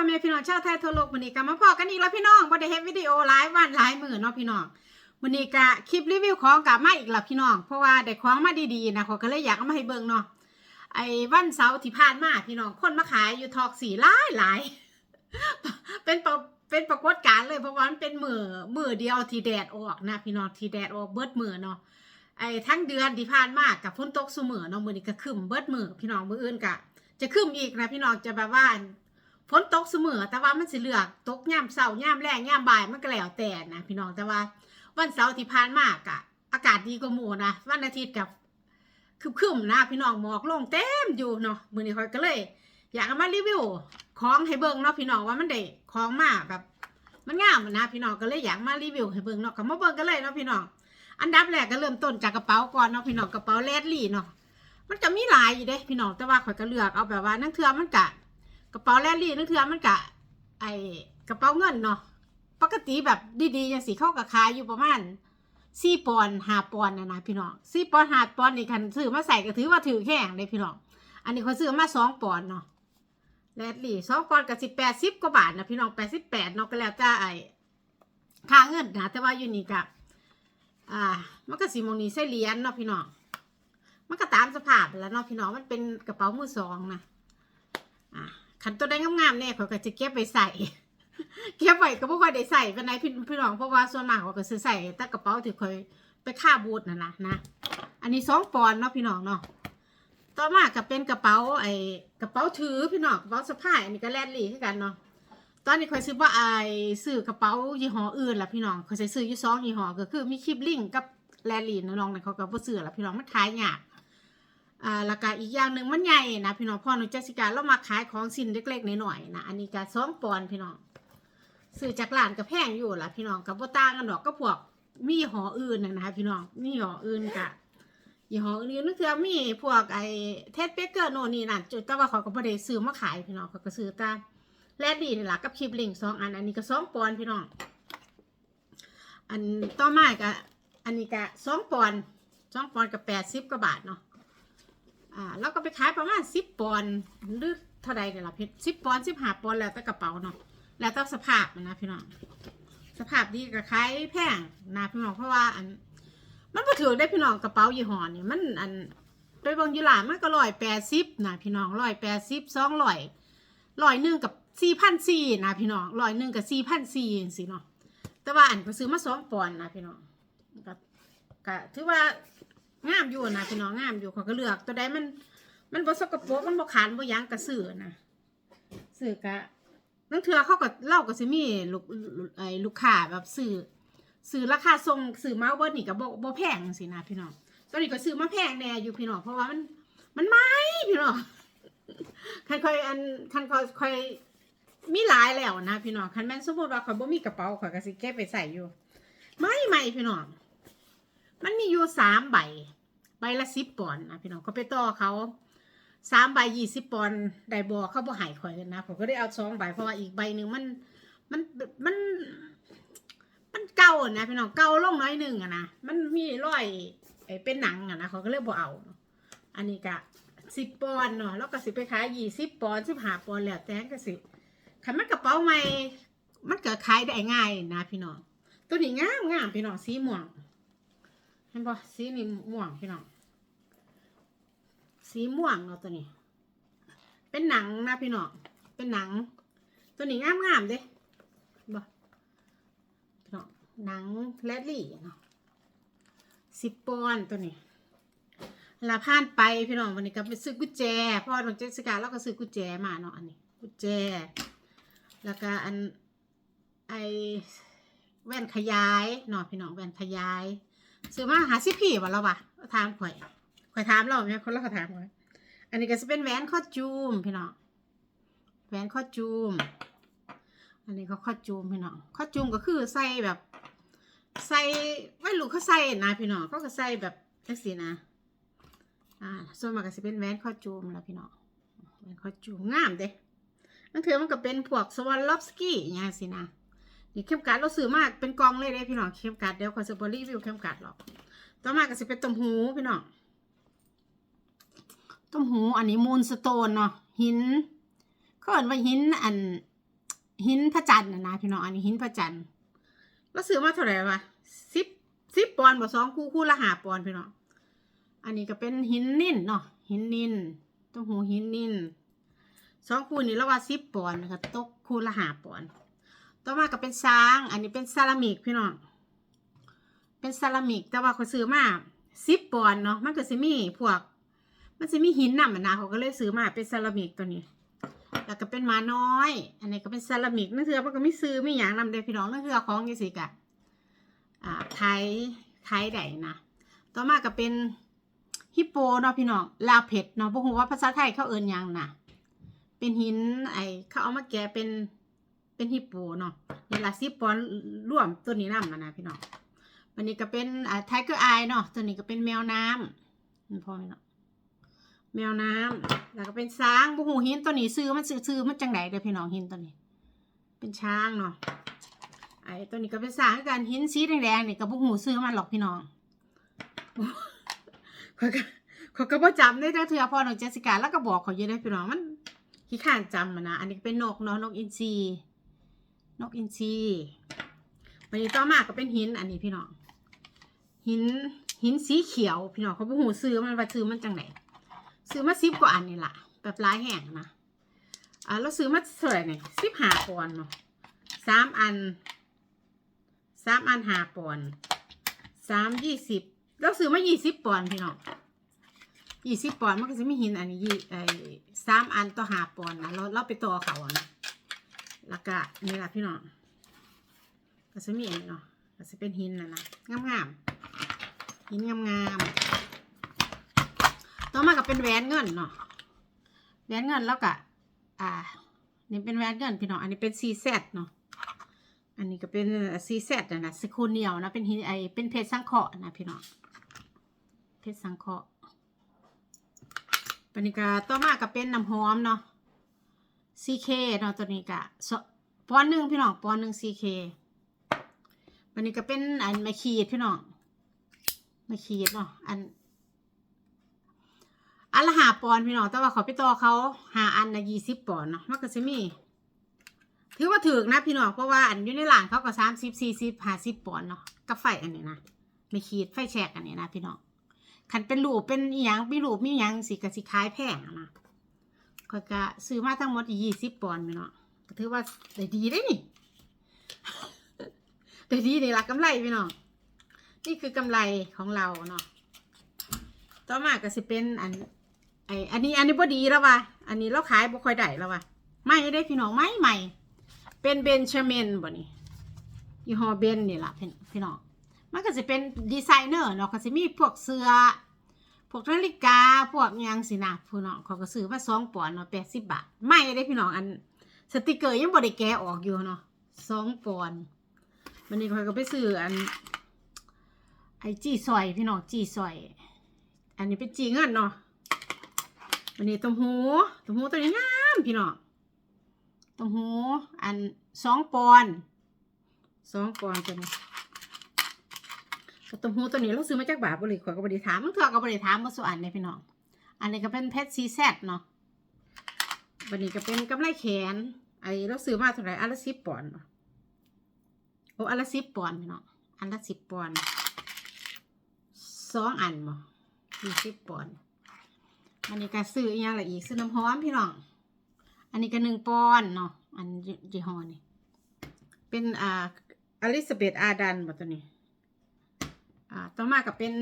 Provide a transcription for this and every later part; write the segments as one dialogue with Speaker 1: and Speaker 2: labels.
Speaker 1: อแม่พี่น้องชาวไทยทั่วโลกวันนี้ก็มาพอกันอีกแล้วพี่น้องบ่ได้เฮ็ดวิดีโอหลายวันหลายมื้อเนาะพี่น้องวันนี้ก็คลิปรีวิวของกลับมาอีกแล้วพี่น้อง เพราะว่าได้ของมาดีๆนะขาก็เลยอยากเอามาให้เบิ่งเนาะไอ้วันเสาร์ที่ผ่านมาพี่น้องคนมาขายอยู่ทอกสีหลายหลายเป็นปเป็นปรากฏการณ์เลยเพราะว่ามันเป็นมือมือเดียวที่แดดออกนะพี่น้องที่แดดออกเบิดมือเนาะไอ้ทั้งเดือนที่ผ่านมากับฝนตกซุมือเนาะมือนี้ก็ครึ้มเบิดมือพี่น้องมืออื่นก็จะครึ้มอีกนะพี่น้องจะแบบว่า ฝนตกเสมอแต่ว่ามันสิเลือกตกย่ามเช้าย่ามแรงย่ามบ่ายมันก็แล้วแต่นะพี่น้องแต่ว่า วันเสาร์ที่ผ่านมากะอากาศดีกว่าหมู่นะวันอาทิตย์กับคึมๆนะพี่น้องหมอกลงเต็มอยู่เนาะมือนี้คอยก็เลย อยากมารีวิวของให้เบิ่งเนาะพี่น้องว่ามันได้ของมาแบบ มันงามนะพี่น้องก็เลยอยากมารีวิวให้เบิ่งเนาะก็มาเบิ่งกันเลยเนาะพี่น้องอันดับแรกก็เริ่มต้นจากกระเป๋าก่อนเนาะพี่น้องกระเป๋าแรดลี่เนาะมันก็มีหลายอยู่เด้พี่น้องแต่ว่าข่อยก็เลือกเอาแบบว่านั่งเทือมันกะ กระเป๋าแรลลี่นั่นคือมันกะ ไอกระเป๋าเงินเนาะปกติแบบดีๆอย่างสีเข้ากับขายอยู่ประมาณสี่ปอนหาปอนนะนะพี่น้องสี่ปอนหาปอนนี่คันซื้อมาใส่ก็ถือว่าถือแข็งเลยพี่น้องอันนี้เขาซื้อมาสองปอนเนาะแรดลี่สองปอนกับสิบแปดสิบกว่าบาทนะพี่น้องแปดสิบแปดเนาะก็แล้วแต่ไอค่าเงินนะแต่ว่าอยู่นี่กะอ่า มันก็สีมองนี้ใส่เหรียญเนาะพี่น้องมันก็ตามสภาพแล้วเนาะพี่น้องมันเป็นกระเป๋ามือสองนะอ่า ขันตัวได้งามๆเนี่ยเขาก็จะเก็บไปใส่เก็บไว้ก็บ่ค่อยได้ใส่เป็นไรพี่พี่น้องเพราะว่าส่วนมากเขาก็ซื้อใส่แต่กระเป๋าที่เคยไปค่าบูธน่ะนะนะอันนี้สองปอนเนาะพี่น้องเนาะต่อมาก็เป็นกระเป๋าไอ้กระเป๋าถือพี่น้องกระเป๋าสะพายอันนี้ก็แลดลี่คือกันเนาะตอนนี้คอยซื้อว่าไอ้ซื้อกระเป๋ายี่ห้ออื่นละพี่น้องเขาใช้ซื้ออยู่สองยี่ห้อก็คือมีคลิปลิงก์กับแลดลี่นะน้องเนี่ยเขาก็บ่ซื้อละพี่น้องมันขายยาก อ่าแล้วก็อีกอย่างหนึ่งมันใหญ่นะพี่น้องพ่อหนูเจสสิกาเรามาขายของสินเล็กๆหน่อยๆนะอันนี้ก็สองปอนพี่น้องซื้อจากร้านก็แพงอยู่ล่ะพี่น้องกับบต่างกันดอกก็พวกมียี่ห้ออื่นนะคะพี่น้องมียี่ห้ออื่นกะยี่ห้ออื่นนึกถึงมีพวกไอ้เทสเบเกอร์โน่นนี่นั่นจุดแต่ว่าเขาก็บ่ได้ซื้อมาขายพี่น้องเขาก็ซื้อตามแลดดี้นี่ล่ะกับคลิปลิงสองอันอันนี้ก็สองปอนพี่น้องอันต่อมาก็อันนี้ก็สองปอนสองปอนกับแปดสิบกว่าบาทเนาะ อ่าแล้วก็ไปขายประมาณสิบปอนด์หรือเท่าใดเนี่ยล่ะพี่สิบปอนด์สิบห้าปอนด์แล้วแต่กระเป๋าเนาะแล้วแต่สภาพนะพี่น้องสภาพดีก็ขายแพงนะพี่น้องเพราะว่าอัน มันก็ถือได้พี่น้องกระเป๋ายี่ห้อนี่มันอันโดยบางยี่ห้อมันก็ร้อยแปดสิบนะพี่น้องร้อยแปดสิบสองร้อยร้อยหนึ่งกับสี่พันสี่นะพี่น้องร้อยหนึ่งกับสี่พันสี่สิเนาะแต่ว่าอันก็ซื้อมาสองปอนด์นะพี่น้องก็ถือว่า งามอยู่นะพี่น้องงามอยู่เขาก็เลือก ตัวใดมัน มันบ่สกปรกมันบ่ขานบ่หยังกระสือนะซื้อกะนั่นเถื่อเขาก็เล่าก็สิมีลูกไอ้ลูกค้าแบบซื้อซื้อราคาส่งซื้อมาเบิดนี่ก็บ่บ่แพงสินะพี่น้องตอนนี้ก็ซื้อมาแพงแน่อยู่พี่น้องเพราะว่ามัน มันไม่พี่น้องคันคอยอันคันคอยคอยมีหลายแล้วนะพี่น้องคันแม่นสมมติว่าข่อยบ่มีกระเป๋าข่อยก็สิเก็บไปใส่อยู่ไม่ไม่พี่น้อง มันมีอยู่สามใบ ใบละสิบปอนด์นะพี่น้องก็ไปต่อเขาสามใบยี่สิบปอนด์ได้บอเขาบ่หายข่อยกันนะผมก็ได้เอาสองใบเพราะว่าอีกใบหนึ่งมันมันมัน มันเก่านะพี่น้องเก่าลงน้อยหนึ่งอะนะมันมีรอยไอเป็นหนังอะนะเขาก็เลยบ่เอา อันนี้ก็สิบปอนด์เนาะแล้วก็สิไปขายยี่สิบปอนด์สิบห้าปอนด์แล้วแต่ก็สิขันมันกระเป๋าใหม่มันก็ขายได้ง่ายนะพี่น้องตัวนี้งามงามพี่น้องสีม่วง เห็นปะสีนี่ม่วงพี่น้อง สีม่วงเนาะตัวนี้ เป็นหนังนะพี่น้อง เป็นหนัง ตัวนี้งามงามๆเด้บ่พี่น้องหนังแรดลี่เนาะสิบปอนตัวนี้ลาผ่านไปพี่น้องวันนี้ก็ไปซื้อกุญแจเพราะว่าน้องเจสสิกาเราก็ซื้อกุญแจมาเนาะอันนี้กุญแจ แล้วก็อันไอแว่นขยายเนาะพี่น้องแว่นขยาย ซื้อมาหาสิพี่วะเราวะถามข่อยข่อยถามเราเนี่ยคนละเขาถามข่อยอันนี้ก็จะเป็นแหวนข้อจูมพี่น้องแหวนข้อจูม อันนี้ก็ข้อจูมพี่น้องข้อจูมก็คือใส่แบบ ใส่ไว้ลูกเขาใส่นะพี่น้องเขาก็ใส่แบบจังสีนะอ่าส่วนมากก็จะเป็นแหวนข้อจูมแล้วพี่น้องแหวนข้อจูมงามเด้นั่นคือมันก็เป็นพวกสวอลลอฟสกี้อย่างนี้สินะ นี่เข้มกัดเราซื้อมากเป็นกองเลยได้พี่น้องเข้มกัดเดี๋ยวขอจะบรีวิวเข้มกัดหรอกต่อมาก็จะเป็นต้มหูพี่น้องต้มหูอันนี้มูลสโตนเนาะหินเขาเอ่นว่าหินอันหินพระจันทร์นะนะพี่น้องอันนี้หินพระจันทร์แล้วซื้อมาเท่าไหร่วะสิบสิบปอนด์บ่สองคู่คู่ละห้าปอนด์พี่น้องอันนี้ก็เป็นหินนิ่นเนาะหินนิ่นต้องหูหินนิ่นสองคู่นี้แล้วว่าสิบปอนด์นะคะตกคู่ละห้าปอนด์ ต่อมาก็เป็นช้าง อันนี้เป็นเซรามิกพี่น้อง เป็นเซรามิก แต่ว่าเขาซื้อมาสิบปอนเนาะ มันก็สิมีพวก มันจะมีหินนำอะนะเขาก็เลยซื้อมาเป็นเซรามิกตัวนี้ แล้วก็เป็นมาน้อย อันนี้ก็เป็นเซรามิกนั่นคือมันก็ไม่ซื้อไม่อย่างนำเด้พี่น้องนั่นคือของยี่สิกะอ่าไทยไทยใดนะ ต่อมาก็เป็นฮิปโปเนาะพี่น้อง ลาเผ็ดเนาะพวกหัว่าภาษาไทยเขาเอินยังนะเป็นหินไอเขาเอามาแกะเป็น เป็นฮิปโปเนาะนี่ละซิปปอนร่วมตัวนี้น้ำมานะพี่น้องวันนี้ก็เป็นอ่าไทเกอร์ไอเนาะตัวนี้ก็เป็นแมวน้ำนี่พอไหมเนาะแมวน้ำแล้วก็เป็นช้างบุหูหินตัวนี้ซื้อมันซื้อมันจังไหนเด้อพี่น้องหินตัวนี้ เป็นช้างเนาะไอ้ตัวนี้ก็เป็นช้างกันหินสีแดงๆนี่ก็บุหูซื้อมันหรอกพี่น้องเขาก็เขาก็บ่จำได้เจ้าเถื่อพอน้องเจสสิก้าแล้วก็บอกเขาอยู่ได้พี่น้องมันขี้ข้านจำมันนะอันนี้เป็นนกเนาะนกอินทรี นกอินทรีวันนี้ต่อมาก็เป็นหินอันนี้พี่น้องหินหินสีเขียว พี่น้องเขาบ่หูซื้อมันว่าซื้อมันจังไหนซื้อมาสิบกว่าอันนี่แหละแบบร้ายแห่งนะอ่าเราซื้อมาเท่าไหร่เนี่ยสิบหาปอนเนาะสามอันสามอันหาปอนสามยี่สิบเราซื้อมายี่สิบปอนพี่น้องยี่สิบปอนมันก็จะมีหินอันนี้ยี่ไอ้สามอันต่อหาปอนนะเราเราไปต่อเขาอะนะ ล้วก็นี่แหละพี่น้องก็จะมีอันนี้เนาะก็จะเป็นหินนะนะงามๆหินงามๆต่อมาก็เป็นแหวนเงินเนาะแหวนเงินแล้วก็อ่านี่เป็นแหวนเงินพี่น้องอันนี้เป็นซีแซดเนาะอันนี้ก็เป็นซีแซดนะนะสกุลเนียวนะเป็นหินไอเป็นเพชรสังเคราะห์นะพี่น้องเพชรสังเคราะห์ปนิกาต่อมาก็เป็นน้ำหอมเนาะ ซีเคเนาะตัวนี้ก็สปอนหนึ่งพี่น้องปอนหนึ่งซีเคปนิก็เป็นอันไมขีดพี่น้องไมขีดเนาะอันอันละหาปอนพี่น้องแต่ว่าเขาไปต่อเขาหาอันนะยี่สิบปอนเนาะมันก็จะมีถือว่าถือนะพี่น้องเพราะว่าอันอยู่ในหลานเขาก็สามสิบสี่สิบห้าสิบปอนเนาะกับไฟอันนี้นะไม่ขีดไฟแฉกอันนี้นะพี่น้องขันเป็นรูปเป็นอีหยังมีรูปมีหยังสิกสิคล้ายแพงอะ นะก็ก็ซื้อมาทั้งหมดยี่สิบปอนด์พี่น้องก็ถือว่าได้ดีได้นี่ได้ดีนี่ละกกำไรพี่น้องนี่คือกำไรของเราเนาะต่อมาก็สิเป็นอันไออันนี้อันนี้พอดีแล้ววะอันนี้เราขายบ่ค่อยได้แล้ววะไม่ได้พี่น้องไม่ใหม่ เป็นเบนชเมนบ่นี่ยี่ห้อเบนนี่ล่ะพี่พี่น้องมันก็จะเป็นดีไซเนอร์เนาะก็จะมีพวกเสื้อ พวกนาฬิกาพวกยังสินะพี่น้องเขาก็ซื้อมาสองปอนด์เนาะแปดสิบบาทไม่ได้พี่น้องอันสติกเกอร์ยังบ่ได้แกออกอยู่เนาะสองปอนด์วันนี้เขาก็ไปซื้ออันไอจีซอยพี่น้องจีซอย อันนี้เป็นจีเงินเนาะวันนี้ต้มหูต้มหูตัวนี้งามพี่น้องต้มหูอันสองปอนด์สองปอนด์ตัวนี้ ก็ต้มหูตัวนี้เราซื้อมาจากบาบริขอยก็บริถามมันเถื่อก็บริถามมาส่วนอันเลยพี่น้อง อันนี้ก็เป็นเพชรซีแซดเนาะวันนี้ก็เป็นกำไรแขน ไอ้เราซื้อมาเท่าไหร่อันละสิบปอนด์โอ้อันละสิบปอนด์พี่น้อง อันละสิบปอนด์สองอันบ่ยี่สิบปอนด์อันนี้ก็ซื้ออีกอย่างละอีกซื้อน้ำหอมพี่น้อง อันนี้ก็หนึ่งปอนด์เนาะ อันยี่ห้อนี่ เป็นอ่าอลิซาเบธอาดันบ่ตัวนี้ อ่า ต่อมาก็เป็น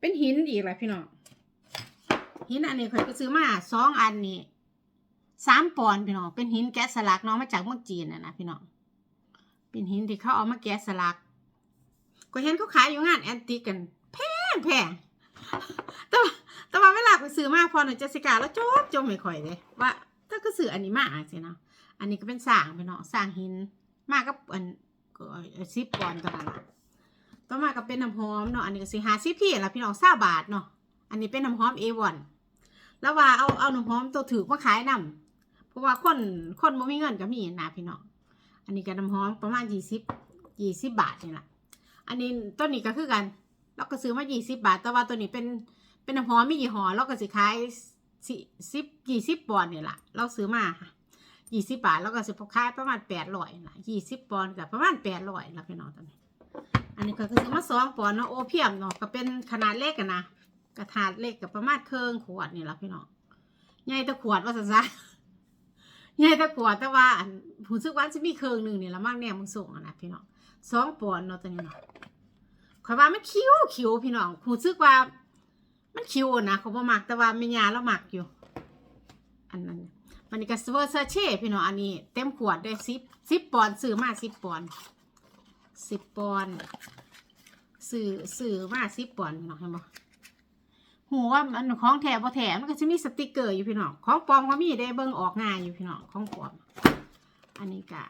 Speaker 1: เป็นหินอีกแหละพี่น้องหินอันนี้เคยไปซื้อมาสองอันนี่สามปอนพี่น้องเป็นหินแกะสลักเนาะมาจากเมืองจีนนะนะพี่น้องเป็นหินที่เขาเอามาแกะสลัก ก็เห็นเขาขายอยู่งานแอนติกกันแพงแพงแต่แต่ว่าเวลาไปซื้อมาพอหนูเจสสิกาแล้วจบจมไม่ค่อยเลยว่าถ้าก็ซื้ออันนี้มาสิเนาะอันนี้ก็เป็นสร้างไปเนาะสร้างหินมากับอันก็ซิปปอนตอนนั้น ต่อมาก็เป็นน้ำหอมเนาะอันนี้ก็สิหาซิพี่ละพี่น้องซาบาทเนาะอันนี้เป็นน้ำหอมเอวันแล้วว่าเอาเอาน้ำหอมตัวถือมาขายนำเพราะว่าคนคนบ่มีเงินก็มีนะพี่น้องอันนี้ก็น้ำหอมประมาณยี่สิบยี่สิบบาทนี่แหละอันนี้ต้นนี้ก็คือกันเราก็ซื้อมายี่สิบบาท แต่ว่าตัวนี้เป็นเป็นน้ำหอมมีกี่ห่อเราก็สิขายสิสิบยี่สิบปอนด์เนี่ยแหละเราซื้อมาค่ะยี่สิบบาทแล้วก็สิบขายประมาณแปดร้อยนะยี่สิบปอนด์กับประมาณแปดร้อยละพี่น้องตอนนี้ นนี้ก็คือมาสองปอนด์เนาะโอเพียมเนาะก็เป็นขนาดเล็กกันนะกระถาดเล็กกับประมาณเครื่องขวดนี่ละพี่น้องใหญ่แตะขวดว่าสันซะใหญ่แตะขวดแต่ว่าอันผู้ซึกวันจะมีเครื่องหนึ่งนี่ละมากแน่มึงส่งอะนะพี่น้องสองปอนด์เนาะตัวนี้เนาะข่อยว่ามันคิ้วคิ้วพี่น้องผู้ซึกว่า มันคิ้วนะเขาบ่มักแต่ว่าแม่ยาแล้วหมักอยู่ อันนั้นมันนี่ก็สเวอร์เซเช่พี่น้องอันนี้ เต็มขวดได้สิบสิบปอนซื้อมาสิบปอน สิบปอนด์ซื้อซื้อมาสิบปอนด์พี่น้องเห็นบ่หูว่ามันของแถบ่แถมันก็จะมีสติกเกอร์อยู่พี่น้องของปลอมก็มีได้เบิ่งออกง่ายอยู่พี่น้องของปลอม อันนี้ก็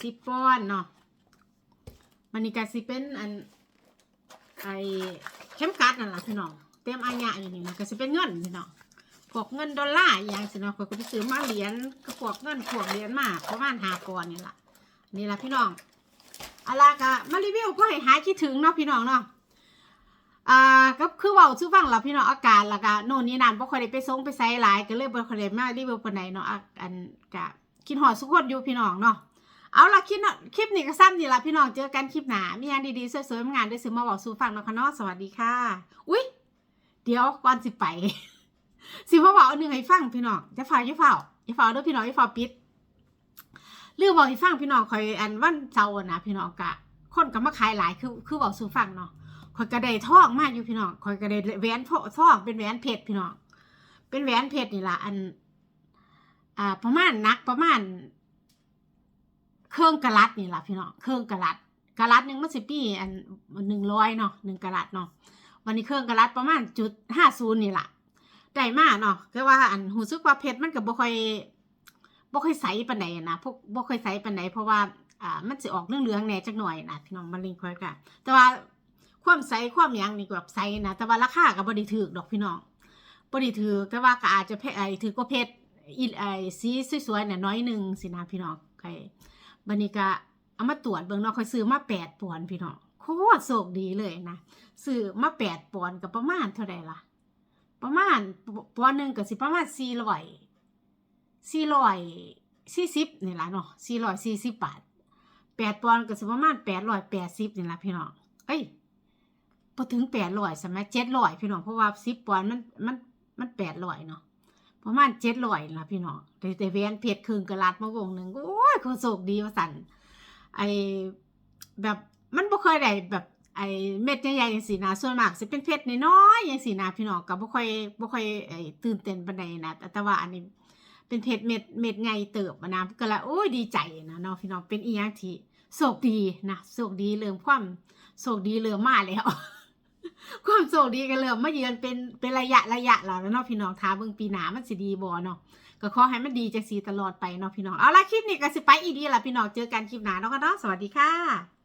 Speaker 1: สิบปอนเนาะมันนี่ก็สิเป็นอันไอเข้มกัดนั่นแหละพี่น้องเต็มอายะอยู่นี่มันก็สิเป็นเงินพี่น้องพวกเงินดอลลาร์อย่างสินะข้อก็ไปซื้อมาเหรียญก็พวกเงินพวกเหรียญมาประมาณหาปอนนี่ล่ะนี่แหละพี่น้อง อะไรก็มารีวิวก็ให้หายคิดถึงเนาะพี่น้องเนาะอ่าก็คือเว้าชื่อฟังล่ะพี่น้องอาการแล้วก็โน่นนี่นั่นบ่ค่อยได้ไปส่งไปไสหลายก็เลยบ่ค่อยได้มารีวิวปานใดเนาะอันก็คิดฮอดสุกคนอยู่พี่น้องเนาะเอาล่ะคลิปเนาะคลิปนี้ก็ซ้ำนี่ล่ะพี่น้องเจอกันคลิปหน้ามีงานดีๆสวยๆงานได้ซื้อมาเว้าสู่ฟังเนาะค่ะเนาะสวัสดีค่ะ อุ๊ยเดี๋ยวก่อนสิไป สิมาบอกอันหนึ่งให้ฟังพี่น้องจะฝ่าอย่าฝ่าอย่าฝ่าเด้วยพี่น้องอย่าฝ่าปิด เรื่องบอกให้ฟังพี่น้องคอยอันวันเสาร์นะพี่น้องกะ คนก็มาขายหลายคือคือบอกสู่ฟังเนาะคอยกระไดท่องมากอยู่พี่น้องคอยกระไดแหวนท่องเป็นแหวนเพชรพี่น้องเป็นแหวนเพชรนี่ล่ะอัน อ่า ประมาณนักประมาณ เครื่องกะลัดนี่ล่ะพี่น้องเครื่องกะลัดกะลัดหนึ่งมันสิปีอันหนึ่งร้อยเนาะหนึ่งกะลัดเนาะวันนี้เครื่องกะลัดประมาณจุดห้าศูนย์นี่ล่ะได้มากเนาะก็ว่าอันหูซึกว่าเพชรมันก็บ่ค่อย บ่ค่อยใสปานใดนะพวกบ่ค่อยใสปานใดเพราะว่าอ่ามันสิออกเหลืองๆแหน่จักหน่อยนะพี่น้องมันลิงค่อยกะแต่ว่าความใสความหยังนี่ก็แบบใสนะแต่ว่าราคาก็บ่ได้ถูกดอกพี่น้องบ่ได้ถูกแต่ว่าก็อาจจะเพไอ้ถือกว่าเพชรอีไอ้สีสวยๆน่ะน้อยหนึงสินะพี่น้องใครบัดนี้ก็เอามาตรวจเบิ่งเนาะค่อยซื้อมา8ปอนพี่น้องโคตรโชคดีเลยนะซื้อมา8ปอนก็ประมาณเท่าใดล่ะประมาณปอนหนึ่งก็สิประมาณสี่ร้อย สี่ร้อยสี่สิบนี่ละเนาะสี่ร้อยสี่สิบบาทแปดปอนด์ก็สิประมาณแปดร้อยแปดสิบนี่ละพี่น้องเอ้ยพอถึงแปดร้อยใช่ไหมเจ็ดร้อยพี่น้องเพราะว่าสิบปอนด์มันมันมันแปดร้อยเนาะประมาณเจ็ดร้อยละพี่น้องแต่แต่แวนเพชรครึ่งกะลัดมาวงหนึ่งโอ้ยเขาโศกดีว่าสันไอแบบมันบ่เคยได้แบบไอเม็ดใหญ่ๆอย่างสีนะส่วนมากสิเป็นเพชรน้อยๆอย่างสีนะพี่น้องก็บ่ค่อยบ่ค่อยไอตื่นเต้นปานใดนะแต่ว่าอันนี้ เป็นเพชรเม็ดเม็ดใหญ่เติบนะก็ละโอ้ยดีใจนะเนาะพี่น้องเป็นอีหยังที่โชคดีนะโชคดีเรื่องความโชคดีเริ่มมาแล้ว ความโชคดีก็เริ่มมาเยือนเป็นเป็นระยะระยะแล้วเนาะพี่น้องท้าเบิ่งปีหนามันสิดีบ่เนาะก็ขอให้มันดีจังซี่ตลอดไปเนาะพี่น้องเอาละคลิปนี้ก็สิไปอีดีละพี่น้องเจอกันคลิปหน้าเนาะก็เนาะสวัสดีค่ะ